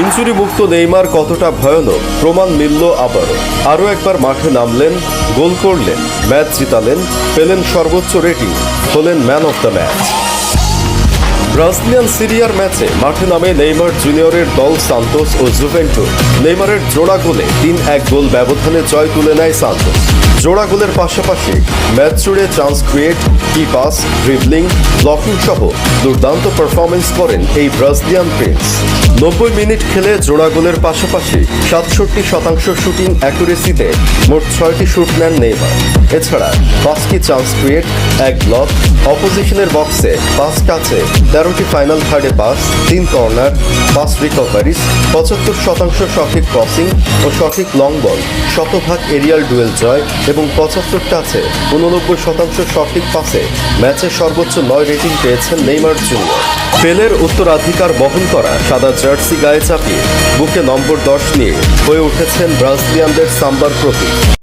Injury মুক্ত Neymar কতটা ভয়ানক, প্রমাণ মিলল আবারও। আরও একবার মাঠে নামলেন, গোল করলেন, ম্যাচ জিতালেন, পেলেন সর্বোচ্চ রেটিং, হলেন man of the match. Brazilian সিরিয়ার ম্যাচে মাঠে নামে নেইমার জুনিয়রের দল সান্তোস ও জুভেন্টু নেইমারের জোড়া গোলে তিন এক গোল ব্যবধানে জয় তুলে নেয় সান্তোস। জোড়া গোলের পাশাপাশি ম্যাচ জুড়ে chance create, key pass dribbling blocking সহ দুর্দান্ত পারফরমেন্স করেন এই ব্রাজিলিয়ান প্রিন্স নব্বই মিনিট খেলে জোড়া গোলের পাশাপাশি সাতষট্টি শতাংশ শুটিং অ্যাকুরেসিতে মোট ছয়টি শুট নেন নেইমার। এছাড়া পাঁচটি চান্স ক্রিয়েট, এক ব্লক অপোজিশনের বক্সে পাঁচ কাছে তেরোটি ফাইনাল থার্ডে পাস তিন কর্নার পাঁচ রিকভারিস পঁচাত্তর শতাংশ সঠিক ক্রসিং ও সঠিক লং বল শতভাগ এরিয়াল ডুয়েল জয় এবং পঁচাত্তর টাচে উননব্বই শতাংশ সঠিক পাসে ম্যাচে সর্বোচ্চ নয় রেটিং পেয়েছেন নেইমার জুনিয়র। পেলের উত্তরাধিকার বহন করা সাদা জার্সি গায়ে চাপিয়ে, বুকে নম্বর দশ নিয়ে হয়ে উঠেছেন ব্রাজিলিয়ানদের সাম্বার প্রতীক।